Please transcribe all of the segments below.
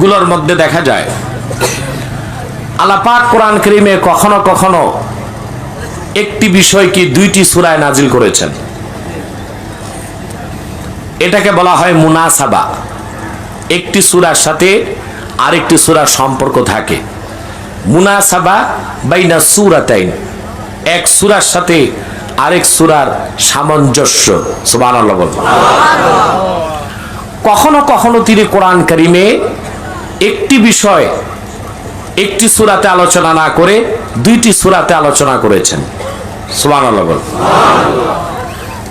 গুলোর মধ্যে দেখা যায়। আলাপাক কোরআন করিমে কখনো কখনো একটি বিষয় কি দুইটি সুরায় নাজিল করেছেন। এটাকে বলা হয় মুনাসাবা। একটি সুরার সাথে আরেকটি সূরার সম্পর্ক থাকে। মুনাসাবা বাইনা সূরাতাইন। এক সুরার সাথে আরেক সুরার সামঞ্জস্য। বলুন। কখনো কখনো তিনি কোরআন কারিমে একটি বিষয় একটি সূরাতে আলোচনা না করে দুইটি সূরাতে আলোচনা করেছেন। বলুন।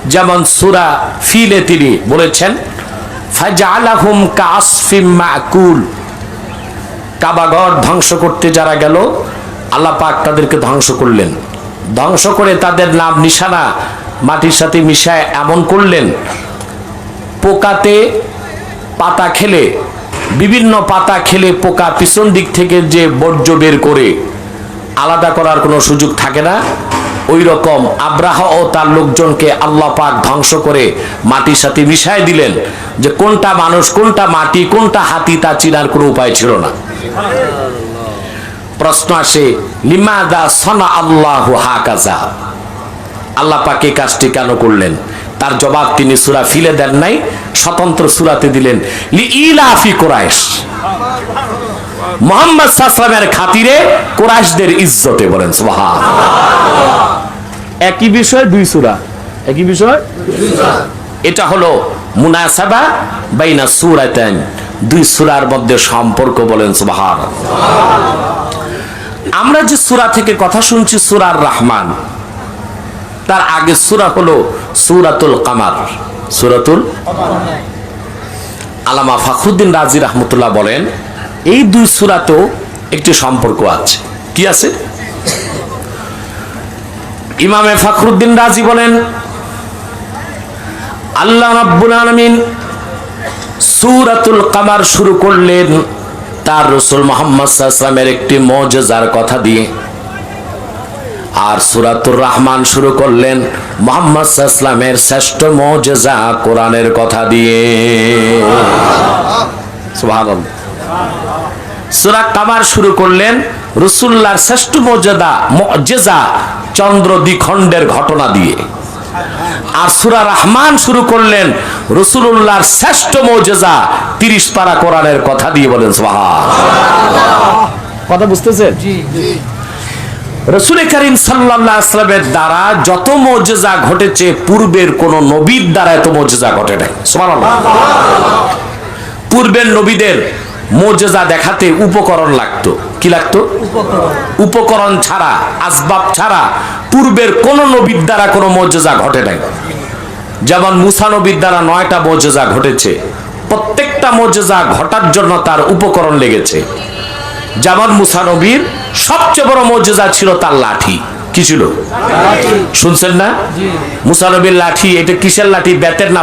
যেমন সূরা ফিলে তিনি বলেছেন মাকুল। কাবাগর ধ্বংস করতে যারা গেল, আল্লাহ পাক তাদেরকে ধ্বংস করলেন। ধ্বংস করে তাদের নাম নিশানা মাটির সাথে মিশায় এমন করলেন, পোকাতে পাতা খেলে বিভিন্ন পাতা খেলে পোকা পিছন দিক থেকে যে বর্জ্য বের করে আলাদা করার কোনো সুযোগ থাকে না। ওই রকম আব্রাহ ও তার লোকজনকে আল্লাহ পাক ধ্বংস করে মাটির সাথে মিশায় দিলেন যে কোনটা মানুষ, কোনটা মাটি, কোনটা হাতি তা চিনার কোনো উপায় ছিল না। প্রশ্ন আসে, লিমাদা সনা আল্লাহ হাকাজা? আল্লাহ পাক এই কাজটি কেন করলেন? তার জবাব তিনি সুরা ফিলে দেন নাই স্বতন্ত্র সুরাতে দিলেন লি ইলাফি কোরাইশ। মোহাম্মদ সাসলামের খাতিরে কোরাইশদের ইজ্জতে বলেন সুবহান। একই বিষয় দুই সুরা। একই বিষয়? এটা হলো মুনাসাবা বাইনা সুরাতান। দুই সুরার মধ্যে সম্পর্ক বলেন সুবহান। আমরা যে সুরা থেকে কথা শুনছি সুরার রহমান তার আগে সুরা হলো সুরাতুল কামার। সুরাতুল আলামা ফখরুদ্দিন রাজি রহমতুল্লাহ বলেন, এই দুই সুরাতেও একটি সম্পর্ক আছে। কি আছে? ইমামে ফখরুদ্দিন রাজি বলেন, আল্লাহ রাব্বুল আলামিন সুরাতুল কামার শুরু করলেন তার রসুল মোহাম্মদ সাল্লামের একটি মজেজার কথা দিয়ে। আর সুরাতুর রহমান শুরু করলেন মোহাম্মদ সাল্লামের শ্রেষ্ঠ মজেজা কোরআনের কথা দিয়ে। সুবহানাল্লাহ। সুরা কামার শুরু করলেন রসুল্লাহর শ্রেষ্ঠ মর্যাদা মজেজা চন্দ্র দ্বিখণ্ডের ঘটনা দিয়ে। আর সুরা রহমান শুরু করলেন রসুল্লাহর শ্রেষ্ঠ মৌজেজা তিরিশ পারা কোরআনের কথা দিয়ে বলেন সুবহান কথা বুঝতেছেন? রসুল করিম ওয়াসাল্লামের দ্বারা যত মর্যাদা ঘটেছে পূর্বের কোন নবীর দ্বারা এত মৌজেজা ঘটে নাই। পূর্বের নবীদের মর্যাদা দেখাতে উপকরণ লাগতো। কি লাগতো? উপকরণ। ছাড়া আসবাব ছাড়া পূর্বের কোন নবীর দ্বারা কোনো মর্যাদা ঘটে নাই। যেমন মুসা নবীর দ্বারা নয়টা মর্যাদা ঘটেছে। প্রত্যেকটা মর্যাদা ঘটার জন্য তার উপকরণ লেগেছে। যেমন মুসা নবীর সবচেয়ে বড় মৌজেজা ছিল তার লাঠি। কি ছিল? শুনছেন না? মুসা নবীর লাঠি, এটা কিসের লাঠি? বেতের না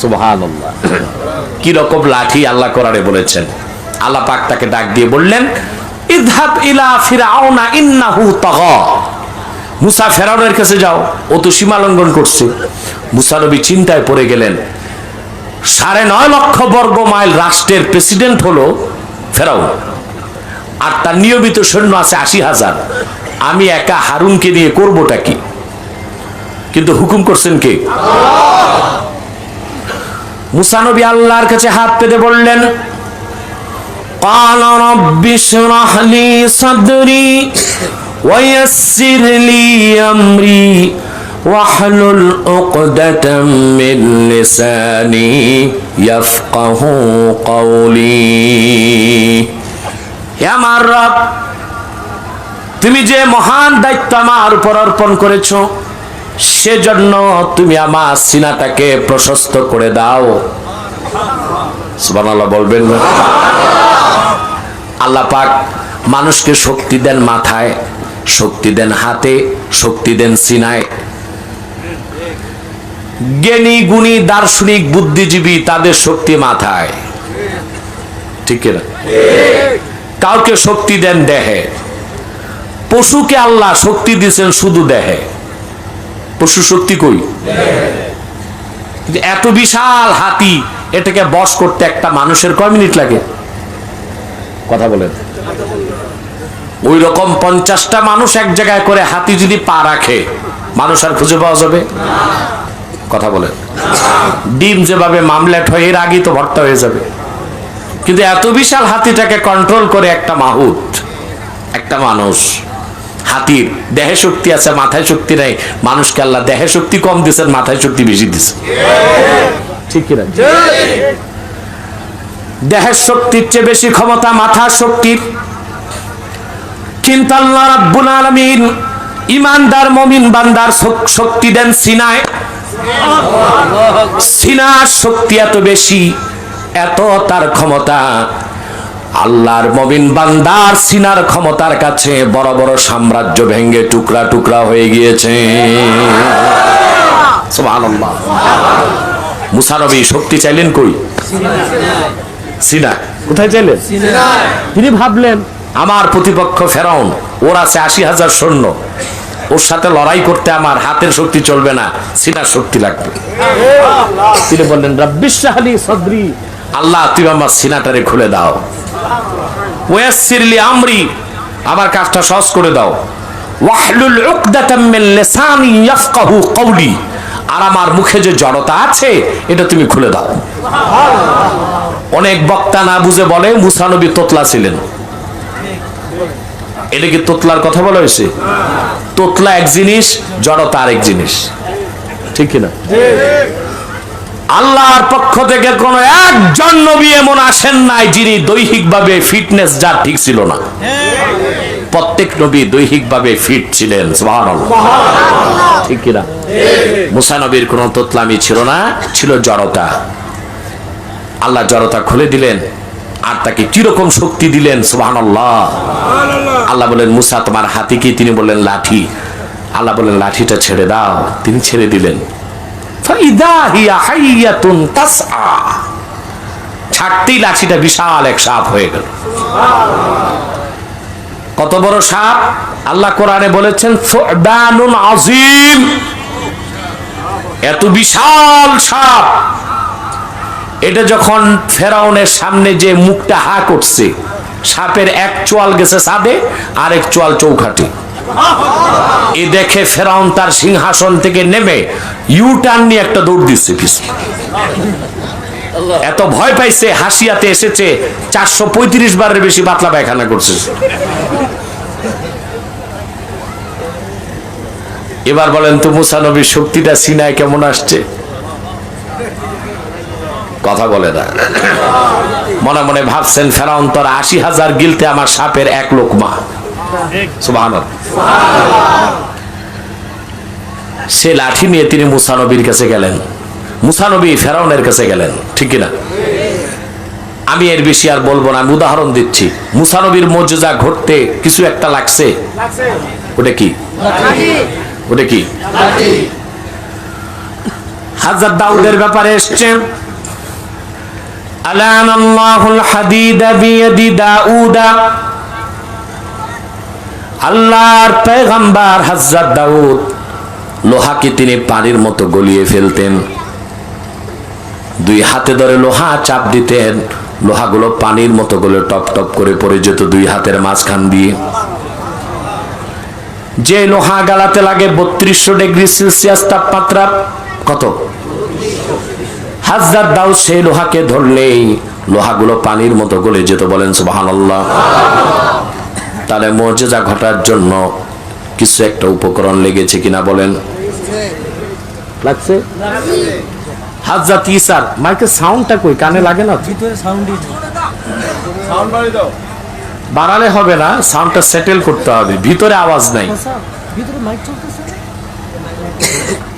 সুবহানাল্লাহ। কি রকম লাঠি আল্লাহ কোরআনে বলেছেন। আল্লাহ পাক তাকে ডাক দিয়ে বললেন ইযহাব ইলা ফিরআউনা ইন্নাহু তাগা। মুসা ফেরাউনের কাছে যাও, ও তো সীমা লঙ্ঘন করছে। মুসা নবী চিন্তায় পড়ে গেলেন। সাড়ে নয় লক্ষ বর্গ মাইল রাষ্ট্রের প্রেসিডেন্ট হলো ফেরাউন আর তার নিয়মিত সৈন্য আছে আশি হাজার আমি একা হারুনকে নিয়ে করবোটা কি কিন্তু হুকুম করছেন কে মুসানবী আল্লাহর কাছে হাত পেতে বললেন قال رب اشرح لي صدري ويسر لي أمري واحلل عقدة من لساني يفقه قولي হে আমার রব তুমি যে মহান দায়িত্ব আমার উপর অর্পণ করেছ সেজন্য তুমি আমার সিনাটাকে প্রশস্ত করে দাও সুবহানাল্লাহ বলবেন না আল্লাহ পাক মানুষকে শক্তি দেন মাথায় শক্তি দেন হাতে শক্তি দেন সিনায় জ্ঞানী, গুণী, দার্শনিক, বুদ্ধিজীবী তাদের শক্তি মাথায়। ঠিক না কাউকে শক্তি দেন দেহে। পশুকে আল্লাহ শক্তি দিয়েছেন শুধু দেহে। পশু শক্তি কই? এত বিশাল হাতি, এটাকে বশ করতে একটা মানুষের কয় মিনিট লাগে? কথা বলেন। ওই রকম পঞ্চাশটা মানুষ এক জায়গায় করে হাতি যদি পা রাখে, মানুষ আর খুঁজে পাওয়া যাবে? কথা বলেন ডিম যেভাবে মামলেট হয়, এর আগেই তো ভর্তা হয়ে যাবে। কিন্তু এত বিশাল হাতিটাকে কন্ট্রোল করে একটা মাহুত, একটা মানুষ, হাতির দেহে শক্তি আছে, মাথায় শক্তি নাই। মানুষকে আল্লাহ দেহে শক্তি কম দিয়েছেন, মাথায় শক্তি বেশি দিছে ঠিক কিনা? দেহের শক্তির চেয়ে বেশি ক্ষমতা মাথার শক্তির। কিন্তু আল্লাহ রাব্বুল আলামিন ইমানদার, মমিন বান্দার শক্তি দেন সিনায়। সিনার শক্তি এত বেশি এত তার ক্ষমতা। আল্লাহর মবিন বান্দার সিনার ক্ষমতার কাছে বড় বড় সাম্রাজ্য ভেঙ্গে টুকরা টুকরা হয়ে গিয়েছে। শক্তি চাইলেন কই? সিনা কোথায় চাইলেন? তিনি ভাবলেন আমার প্রতিপক্ষ ফেরাউন ওর আছে আশি হাজার সৈন্য। ওর সাথে লড়াই করতে আমার হাতের শক্তি চলবে না, সিনার শক্তি লাগবে। তিনি বললেন সদরি। আল্লাহ, তুমি আমার সিনাটারে খুলে দাও। আমরি, আমার কাজটা সহজ করে দাও। ওয়াহলুল উকদাতাম মিন লিসানি ইয়াফকাহু কওলি। আর আমার মুখে যে জড়তা আছে, এটা তুমি খুলে দাও। অনেক বক্তা না বুঝে বলে, মুসা নবী তোতলা ছিলেন। এটা কি তোতলার কথা বলা হয়েছে? তোতলা এক জিনিস, জড়তা আরেক জিনিস। ঠিক কিনা? আল্লাহর পক্ষ থেকে কোন একজন নবী এমন আসেন নাই যিনি দৈহিকভাবে ফিটনেস যা ঠিক ছিল না। প্রত্যেক নবী দৈহিকভাবে ফিট ছিলেন। ঠিক কিনা? মুসা নবীর কোন তোতলামি ছিল না, ছিল জড়তা। আল্লাহ জড়তা খুলে দিলেন আর তাকে কীরকম শক্তি দিলেন? সুবহানাল্লাহ। আল্লাহ বলেন মুসা তোমার হাতে কি? তিনি বললেন লাঠি। আল্লাহ বলেন লাঠিটা ছেড়ে দাও। তিনি ছেড়ে দিলেন। ছাড়তেই লাঠিটা বিশাল এক সাপ হয়ে গেল। কত বড় সাপ? আল্লাহ কোরআনে বলেছেন আজিম এত বিশাল সাপ। এটা যখন ফেরাউনের সামনে যে মুখটা হা করছে, সাপের এক চোয়াল গেছে সাদে আর এক চোয়াল চৌখাটে এ দেখে ফেরাউন তার সিংহাসন থেকে নেমে ইউ টার্ন নিয়ে একটা দৌড় দিচ্ছে পিছু এত ভয় পাইছে, হাসিয়াতে এসেছে, চারশো পঁয়ত্রিশ বারের বেশি পাতলা পায়খানা করছে। এবার বলেন তো মুসানবীর শক্তিটা সিনায় কেমন আসছে? কথা বলে না। মনে মনে ভাবছেন, ফেরাউন তোর আশি হাজার গিলতে আমার সাপের এক লোকমা। সুবহানাল্লাহ। সে লাঠি নিয়ে তিনি মুসানবীর কাছে গেলেন। মুসানবী ফেরাউনের কাছে গেলেন, ঠিক কিনা? আমি এর বেশি আর বলব না, আমি উদাহরণ দিচ্ছি। মুসানবীর মর্যাদা ঘটতে কিছু একটা লাগছে। ওটা কি? ওটা কি? হাজার দাউদের ব্যাপারে এসছে আলান আল্লাহুল হাদিদা বিয়াদি দাউদা আল্লাহর পেগম্বর হযরত দাউদ লোহাকে তিনি পানির মতো গলিয়ে ফেলতেন। দুই হাতে ধরে লোহা চাপ দিতেন। লোহাগুলো পানির মতো গলে টপ টপ করে পড়ে যেত দুই হাতের মাঝখান দিয়ে। যে লোহা গালাতে লাগে বত্রিশশো ডিগ্রি সেলসিয়াস তাপমাত্রা কত? হাজার দাও সেই লোহাকে ধরলেই লোহাগুলো পানির মতো গলে যেত বলেন সুবহানাল্লাহ। তাহলে মর্যাদা ঘটার জন্য কিছু একটা উপকরণ লেগেছে কিনা বলেন। লাগছে? ইসার সাউন্ডটা কই? কানে লাগে না ভিতরে সাউন্ডই বাড়ালে হবে না সাউন্ডটা সেটেল করতে হবে ভিতরে আওয়াজ নাই। ভিতরে মাইক চলতেছে? ওরা মাইকগুলি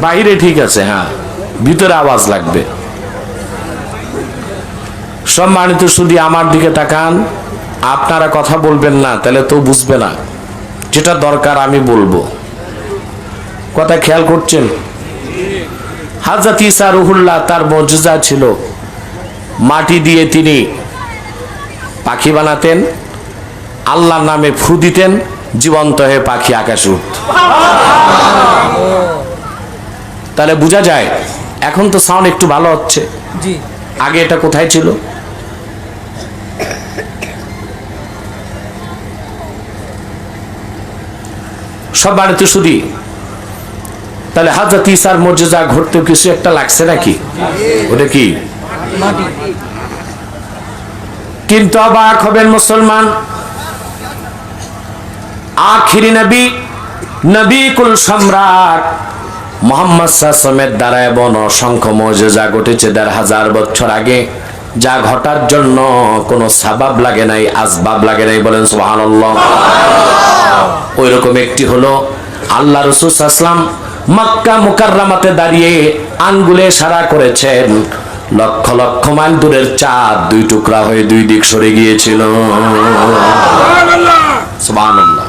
বাইরে ঠিক আছে। হ্যাঁ। ভিতরে আওয়াজ লাগবে। সম্মানিত শুধু আমার দিকে তাকান। আপনারা কথা বলবেন না তাহলে তো বুঝবে না। যেটা দরকার আমি বলব। কথা খেয়াল করছেন? হাজরত ইসা রুহুল্লাহ তার মর্যাদা ছিল। মাটি দিয়ে তিনি পাখি বানাতেন আল্লাহর নামে ফু দিতেন। জীবন্ত হয়ে পাখি আকাশে। উঠত তাহলে বোঝা যায় এখন তো সাউন্ড একটু ভালো হচ্ছে। আগে এটা কোথায় ছিল? সব বাড়িতে শুধু। তাহলে হাজরত ইসার মর্যাদা ঘটতেও কিছু একটা লাগছে নাকি? ওটা কি? কিন্তু অবাক হবেন মুসলমান আখিরি নবী নবী কুল সম্রাট। মোহাম্মদ সাসমের দ্বারা এবং অসংখ্য মজেজা ঘটেছে দেড় হাজার বছর আগে। যা ঘটার জন্য কোনো সাবাব লাগে নাই, আসবাব লাগে নাই বলেন সুবহানাল্লাহ। ওই রকম একটি হলো আল্লাহ রসুল আসলাম মক্কা মুকাররামাতে দাঁড়িয়ে আঙ্গুলে সারা করেছেন, লক্ষ লক্ষ মাইল দূরের চাঁদ দুই টুকরা হয়ে দুই দিক সরে গিয়েছিল। সুবহানাল্লাহ।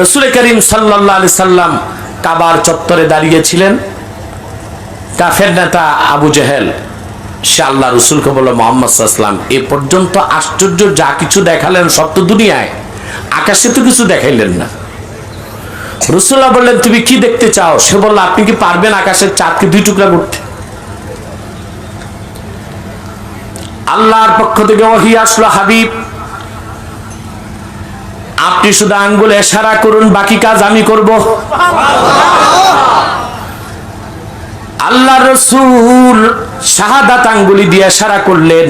রসুল করিম সাল্লাহ আলি সাল্লাম কাবার চত্বরে দাঁড়িয়েছিলেন কাফের নেতা আবু জেহেল, সে আল্লাহ রসুলকে বলল, মোহাম্মদ সাল্লাম, এ পর্যন্ত আশ্চর্য যা কিছু দেখালেন সব তো দুনিয়ায়, আকাশে তো কিছু দেখাইলেন না। রসুল্লাহ বললেন, তুমি কি দেখতে চাও? সে বলল, আপনি কি পারবেন আকাশের চাঁদকে দুই টুকরা করতে? আল্লাহর পক্ষ থেকে ওহি আসলো হাবিব আপনি শুধু আঙ্গুল এশারা করুন, বাকি কাজ আমি করব। আল্লাহ রসুল শাহাদাত আঙ্গুলি দিয়ে এশারা করলেন,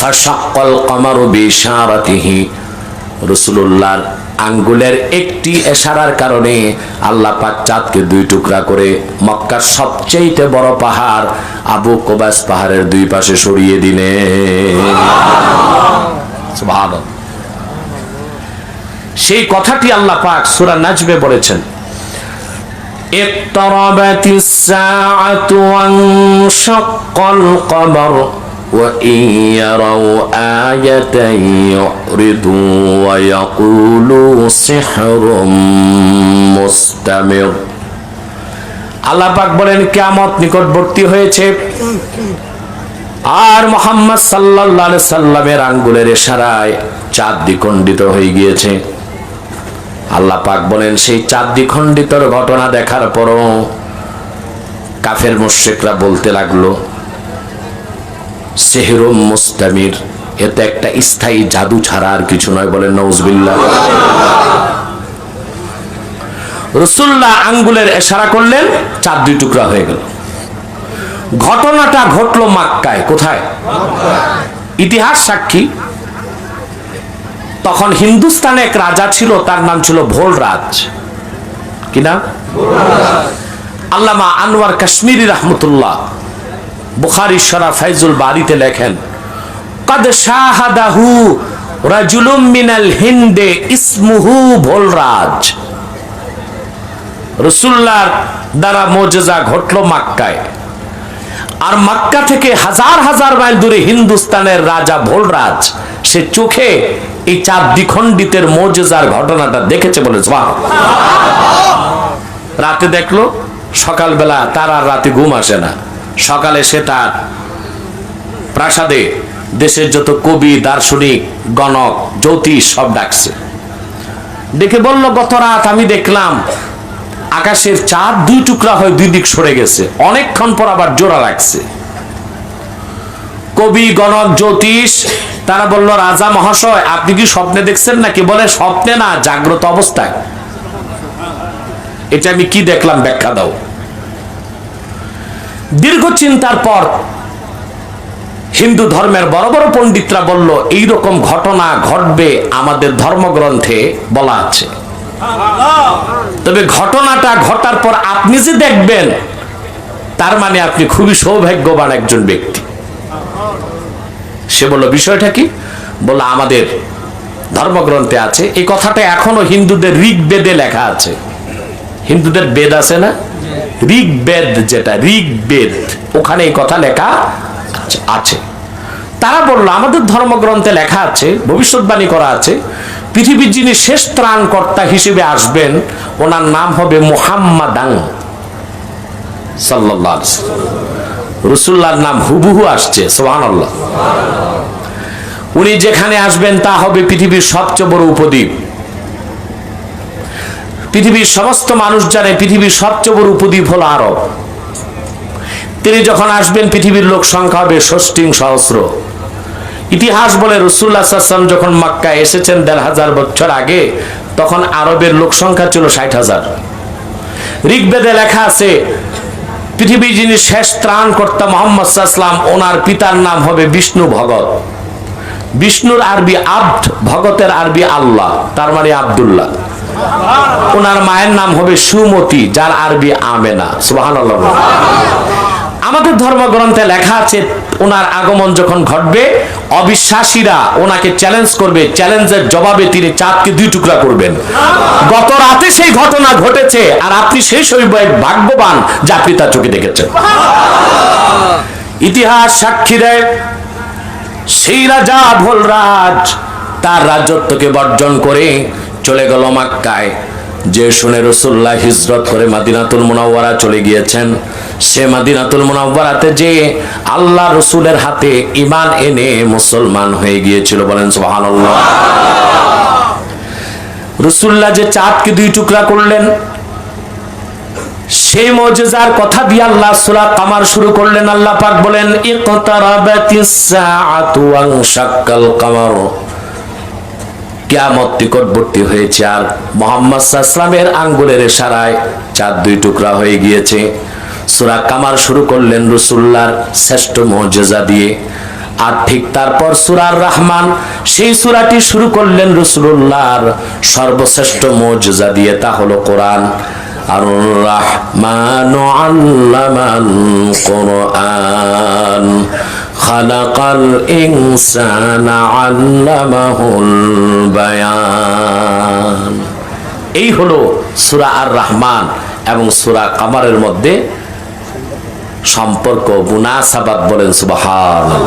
ফাশাক্কাল কামারু বিশারাতিহি রসুল্লাহর আঙ্গুলের একটি এশারার কারণে আল্লাহ পাক চাঁদকে দুই টুকরা করে মক্কার সবচেয়ে বড় পাহাড়, আবু কোবাস পাহাড়ের দুই পাশে সরিয়ে দিলেন। সুবহানাল্লাহ। সেই কথাটি আল্লাহ পাক সূরা নাজমে বলেছেন اقتربت الساعة وانشق القمر وإن يروا آية يعرضوا ويقولوا سحر مستمر আল্লাহ পাক বলেন কিয়ামত নিকটবর্তী হয়েছে আর মোহাম্মদ সাল্লাল্লাহু আলাইহি সাল্লামের আঙ্গুলের ইশারায় চাঁদ দ্বিখণ্ডিত হয়ে গিয়েছে আল্লাহ পাক বলেন, সেই চাঁদ দ্বিখণ্ডিতর ঘটনা দেখার পরও কাফের মুশ্রিকরা বলতে লাগল, সেহরুম মুস্তামির, এতে একটা স্থায়ী জাদু ছাড়া আর কিছু নয়, বলেন নজবিল্লাহ রসুল্লাহ আঙ্গুলের এশারা করলেন চাঁদ দুই টুকরা হয়ে গেল। ঘটনাটা ঘটলো মাক্কায়, কোথায়? ইতিহাস সাক্ষী। তখন হিন্দুস্তানে এক রাজা ছিল, তার নাম ছিল ভোলরাজ। কি নাম? আল্লামা আনোয়ার কাশ্মীরি রহমতুল্লাহ। বুখারি শরা ফাইজুল বাড়িতে লেখেন শাহাদাহু হিন্দে ভোলরাজ। দ্বারা মোজেজা ঘটলো মাক্কায়। আর মক্কা থেকে হাজার হাজার মাইল দূরে হিন্দুস্তানের রাজা ভোলরাজ, সে চোখে এই চার দ্বিখণ্ডিতের মোজেজার ঘটনাটা দেখেছে বলে রাতে দেখল, সকালবেলা তার আর রাতে ঘুম আসে না। সকালে সে তার প্রাসাদে দেশের যত কবি, দার্শনিক, গণক, জ্যোতিষ সব ডাকছে। ডেকে বলল, গত রাত আমি দেখলাম আকাশের চাঁদ দুই টুকরা হয়ে দুই দিক সরে গেছে। অনেকক্ষণ পর আবার জোড়া লাগছে। কবি, গণক, জ্যোতিষ, তারা বলল, রাজা, মহাশয়, আপনি কি স্বপ্নে দেখছেন নাকি? বলে, স্বপ্নে না, জাগ্রত অবস্থায়। এটা আমি কি দেখলাম? ব্যাখ্যা দাও। দীর্ঘ চিন্তার পর হিন্দু ধর্মের বড় বড় পণ্ডিতরা বলল এই রকম ঘটনা ঘটবে আমাদের ধর্মগ্রন্থে বলা আছে। তবে ঘটনাটা ঘটার পর আপনি যে দেখবেন, তার মানে আপনি খুবই সৌভাগ্যবান একজন ব্যক্তি। সে বলল, বিষয়টা কি? বলল, আমাদের ধর্মগ্রন্থে আছে, এই কথাটা এখনও হিন্দুদের ঋগ্বেদে লেখা আছে। হিন্দুদের বেদ আছে না? ঋগ্বেদ যেটা, ঋগ্বেদ, ওখানে এই কথা লেখা আছে- আছে তারা বলল, আমাদের ধর্মগ্রন্থে লেখা আছে, ভবিষ্যৎবাণী করা আছে পৃথিবীর যিনি শেষ ত্রাণকর্তা হিসেবে আসবেন, ওনার নাম হবে মুহাম্মাদাং আলাইহি নাম হুবহু আসছে সোহানাল্লাহ উনি যেখানে আসবেন, তা হবে পৃথিবীর সবচেয়ে বড় উপদ্বীপ। পৃথিবীর সমস্ত মানুষ জানে পৃথিবীর সবচেয়ে বড় উপদ্বীপ হলো আরব। তিনি যখন আসবেন, পৃথিবীর লোক সংখ্যা হবে ষষ্টিং সহস্র। ইতিহাস বলে রসুল্লাহ সাল্লাম যখন মক্কা এসেছেন দেড় হাজার বছর আগে, তখন আরবের লোক সংখ্যা ছিল ষাট হাজার। ঋগ্বেদে লেখা আছে, পৃথিবীর যিনি শেষ ত্রাণ কর্তা মোহাম্মদ ওনার পিতার নাম হবে বিষ্ণু ভগত। বিষ্ণুর আরবি আব্দ, ভগতের আরবি আল্লাহ, তার মানে আব্দুল্লাহ। ওনার মায়ের নাম হবে সুমতি, যার আরবি আমেনা সুবাহ আমাদের ধর্মগ্রন্থে লেখা আছে, ওনার আগমন যখন ঘটবে অবিশ্বাসীরা ওনাকে চ্যালেঞ্জ করবে চ্যালেঞ্জের জবাবে তিনি চাঁদকে দুই টুকরা করবেন। গত রাতে সেই ঘটনা ঘটেছে, আর আপনি সেই শৈবায় ভাগ্যবান যা আপনি তার চোখে দেখেছেন। ইতিহাস সাক্ষী দেয়, সেই রাজা ভোলরাজ তার রাজত্বকে বর্জন করে চলে গেল মাক্কায়। যে শুনে রসুল্লাহ হিজরত করে মাদিনাতুল মুনাওয়ারা চলে গিয়েছেন, সে মাদিনাতুল মুনাওয়ারাতে যে আল্লাহ রসুলের হাতে ইমান এনে মুসলমান হয়ে গিয়েছিল, বলেন সুবহানাল্লাহ। রসুল্লাহ যে চাঁদকে দুই টুকরা করলেন, সেই মজেজার কথা দিয়ে আল্লাহ সূরা কামার শুরু করলেন। আল্লাহ পাক বলেন নিকটবর্তী হয়েছে, আর মোহাম্মদ আঙ্গুলের ইশারায় চাঁদ দুই টুকরা হয়ে গিয়েছে। সূরা কামার শুরু করলেন রসুল্লাহর শ্রেষ্ঠ মজেজা দিয়ে। আর ঠিক তারপর সুরার রহমান সেই সুরাটি শুরু করলেন রসুল্লাহর সর্বশ্রেষ্ঠ মজেজা দিয়ে, তা হলো কোরআন। আর এই হলো সূরা আর রহমান এবং সুরা কামারের মধ্যে সম্পর্ক মুনাসাবাত বলেন সুবহানাল্লাহ।